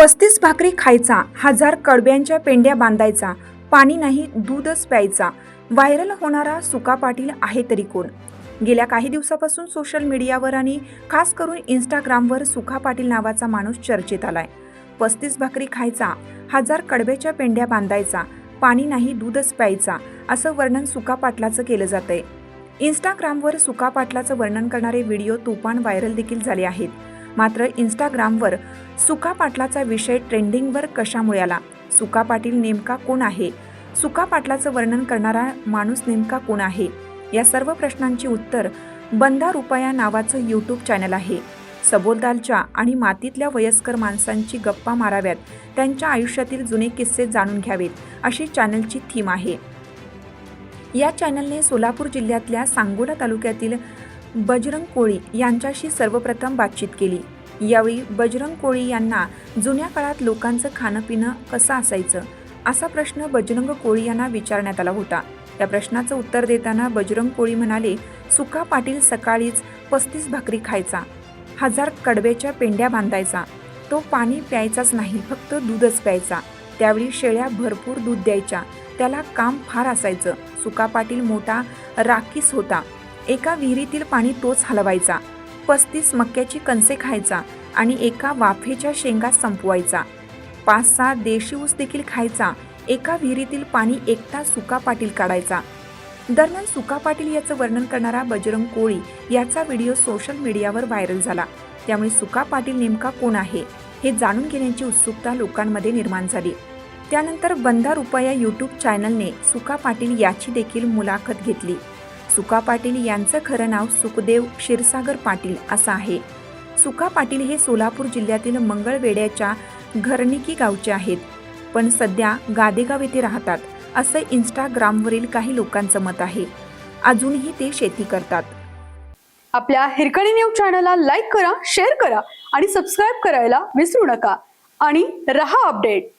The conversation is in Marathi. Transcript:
पस्तीस भाकरी खायचा हजार कडब्यांच्या पेंड्या बांधायचा पाणी नाही दूधच प्यायचा. व्हायरल होणारा सुका पाटील आहे तरी कोण? गेल्या काही दिवसापासून सोशल मीडियावर आणि खास करून इंस्टाग्रामवर सुखा पाटील नावाचा माणूस चर्चेत आलाय. पस्तीस भाकरी खायचा हजार कडब्याच्या पेंड्या बांधायचा पाणी नाही दूधच प्यायचा असं वर्णन सुका पाटलाचं केलं जातंय. इंस्टाग्रामवर सुका पाटलाचं वर्णन करणारे व्हिडिओ तुफान व्हायरल देखील झाले आहेत. मात्र इंस्टाग्रामवर सुका पाटलाचा विषय ट्रेंडिंगवर कशामुळे आला? सुका पाटील नेमका कोण आहे? सुका पाटलाचं वर्णन करणारा माणूस नेमका कोण आहे? या सर्व प्रश्नांची उत्तर बंदा रुपया नावाचं यूट्यूब चॅनल आहे. सबोलदालच्या आणि मातीतल्या वयस्कर माणसांची गप्पा माराव्यात त्यांच्या आयुष्यातील जुने किस्से जाणून घ्यावेत अशी चॅनलची थीम आहे. या चॅनलने सोलापूर जिल्ह्यातल्या सांगोला तालुक्यातील बजरंग कोळी यांच्याशी सर्वप्रथम बातचीत केली. यावेळी बजरंग कोळी यांना जुन्या काळात लोकांचं खाणं पिणं कसं असायचं? असा प्रश्न बजरंग कोळी यांना विचारण्यात आला होता. या प्रश्नाचं उत्तर देताना बजरंग कोळी म्हणाले सुका पाटील सकाळीच पस्तीस भाकरी खायचा. हजार कडब्याच्या पेंड्या बांधायचा. तो पाणी प्यायचाच नाही फक्त दूधच प्यायचा. त्यावेळी शेळ्या भरपूर दूध द्यायच्या. त्याला काम फार असायचं. सुका पाटील मोठा राखीस होता. एका विहिरीतील पाणी तोच हलवायचा. पस्तीस मक्याची कणसे खायचा आणि एका वाफेच्या शेंगा संपवायचा. पाच सहा देशी ऊस देखील खायचा. एका विहिरीतील पाणी एकटा सुका पाटील काढायचा. दरम्यान सुका पाटील याचं वर्णन करणारा बजरंग कोळी याचा व्हिडिओ सोशल मीडियावर व्हायरल झाला. त्यामुळे सुका पाटील नेमका कोण आहे हे जाणून घेण्याची उत्सुकता लोकांमध्ये निर्माण झाली. त्यानंतर बंधार उपाया यूट्यूब चॅनलने सुका पाटील याची देखील मुलाखत घेतली. सुका पाटील यांचं खरं नाव सुखदेव क्षीरसागर पाटील असं आहे. सुका पाटील हे सोलापूर जिल्ह्यातील मंगळवेड्याच्या घरणिकी गावचे आहेत. पण सध्या गादेगाव येथे राहतात असं इंस्टाग्रामवरील काही लोकांचं मत आहे. अजूनही ते शेती करतात. आपल्या हिरकणी न्यूज चॅनलला लाईक करा शेअर करा आणि सबस्क्राईब करायला विसरू नका. आणि रहा अपडेट.